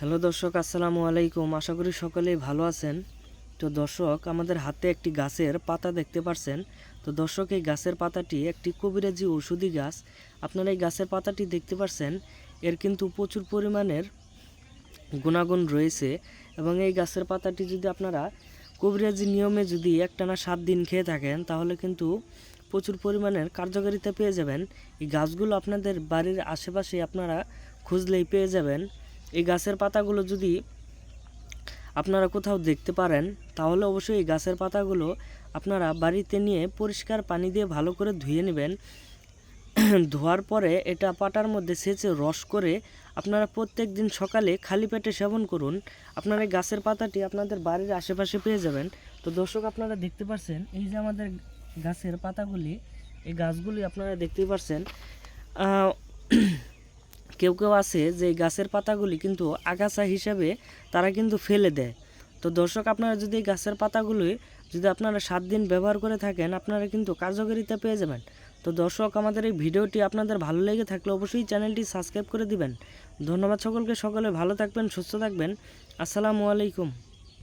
Hello দর্শক, আসসালামু আলাইকুম। আশা করি সকলেই ভালো আছেন। তো দর্শক, আমাদের হাতে একটি গাছের পাতা দেখতে পারছেন। তো দর্শক, এই গাছের পাতাটি একটি কবিরাজি ঔষধি গাছ। আপনারা এই গাছের পাতাটি দেখতে পারছেন। এর কিন্তু প্রচুর পরিমাণের গুণাগুণ রয়েছে এবং এই গাছের পাতাটি যদি আপনারা কবিরাজি নিয়মে যদি একটানা সাত দিন খেয়ে থাকেন, তাহলে কিন্তু প্রচুর পরিমাণের কার্যকারিতা পেয়ে যাবেন। এই গাছগুলো আপনাদের বাড়ির আশেপাশে আপনারা খুঁজলেই পেয়ে যাবেন। এই গাছের পাতাগুলো যদি আপনারা কোথাও দেখতে পারেন, তাহলে অবশ্যই এই গাছের পাতাগুলো আপনারা বাড়িতে নিয়ে পরিষ্কার পানি দিয়ে ভালো করে ধুয়ে নেবেন। ধোয়ার পরে এটা পাটার মধ্যে সেচে রস করে আপনারা প্রত্যেক দিন সকালে খালি পেটে সেবন করুন। আপনারা এই গাছের পাতাটি আপনাদের বাড়ির আশেপাশে পেয়ে যাবেন। তো দর্শক আপনারা দেখতে পাচ্ছেন এই যে আমাদের গাছের পাতাগুলি, এই গাছগুলি আপনারা দেখতেই পাচ্ছেন কেউ কেউ আছে যে গাছের পাতাগুলি কিন্তু আগাছা হিসাবে তারা কিন্তু ফেলে দেয়। তো দর্শক, আপনারা যদি এই গাছের পাতাগুলি যদি আপনারা সাত দিন ব্যবহার করে থাকেন, আপনারা কিন্তু কার্যকারিতা পেয়ে যাবেন। তো দর্শক, আমাদের এই ভিডিওটি আপনাদের ভালো লেগে থাকলে অবশ্যই চ্যানেলটি সাবস্ক্রাইব করে দিবেন। ধন্যবাদ সকলকে, সকলে ভালো থাকবেন, সুস্থ থাকবেন। আসসালামু আলাইকুম।